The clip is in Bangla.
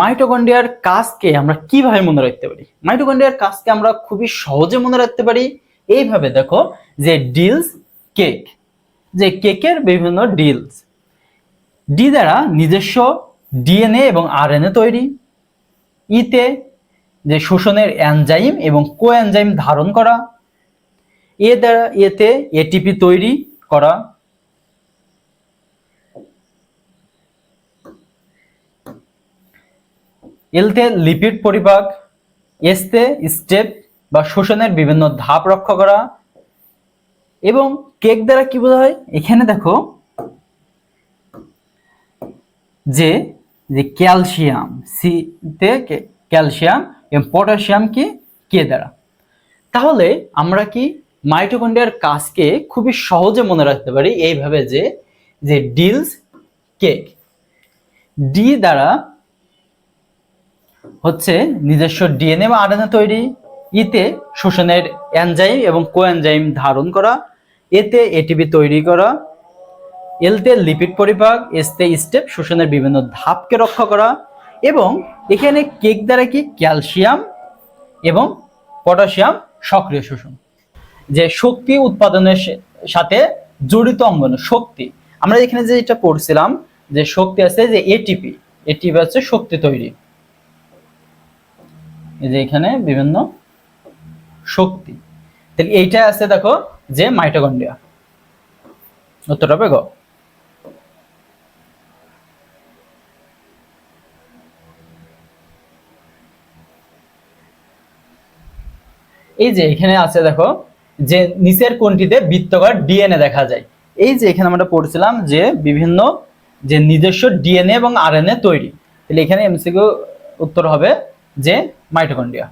মাইটোকন্ড্রিয়ার কাজকে আমরা কীভাবে মনে রাখতে পারি? মাইটোকন্ড্রিয়ার কাজকে আমরা খুবই সহজে মনে রাখতে পারি। এইভাবে দেখো যে ডিলস কেক, যে কেকের বিভিন্ন ডিলস। ডি দ্বারা নিজস্ব ডিএনএ এবং আরএনএ তৈরি। ইতে যে শোষণের এনজাইম এবং কো এনজাইম ধারণ করা। এ দ্বারা এতে এটিপি তৈরি করা। এলতে লিপিড পরিপাক, এসতে স্টেপ বা শোষণের বিভিন্ন ধাপ রক্ষা করা এবং কেক দ্বারা কি বোঝা হয়? এখানে দেখো যে যে ক্যালসিয়াম সিতে ক্যালসিয়াম এবং পটাশিয়াম কি? কে দ্বারা। তাহলে আমরা কি মাইটোকন্ড্রিয়ার কাজকে খুবই সহজে মনে রাখতে পারি এইভাবে যে যে ডিলস কেক। ডি দ্বারা হচ্ছে নিজস্ব ডিএনএ বা আরএনএ তৈরি। ইতে শোষণের এনজাইম এবং কোএনজাইম ধারণ করা। এতে এটিপি তৈরি করা। এলতে লিপিড পরিপাক। এসতে স্টেপ শোষণের বিভিন্ন ধাপকে রক্ষা করা। এবং এখানে কেক দ্বারা কি? ক্যালসিয়াম এবং পটাশিয়াম সক্রিয় শোষণ। যে শক্তি উৎপাদনের সাথে জড়িত অঙ্গন, শক্তি। আমরা এখানে যে এটা পড়ছিলাম, যে শক্তি আছে যে এটিপি। এটিপি হচ্ছে শক্তি তৈরি। এই যে এখানে বিভিন্ন শক্তি। তাহলে এইটা আছে দেখো যে মাইটোকন্ড্রিয়া উত্তর হবে এই যে এখানে আছে দেখো যে নিচের কোনটিতে বৃত্তকার ডিএনএ দেখা যায়। এই যে এখানে আমরা পড়ছিলাম যে বিভিন্ন যে নিজস্ব ডিএনএ এবং আরএনএ তৈরি। তাহলে এখানে এমসিকিউ উত্তর হবে যে মাইটোকন্ড্রিয়া।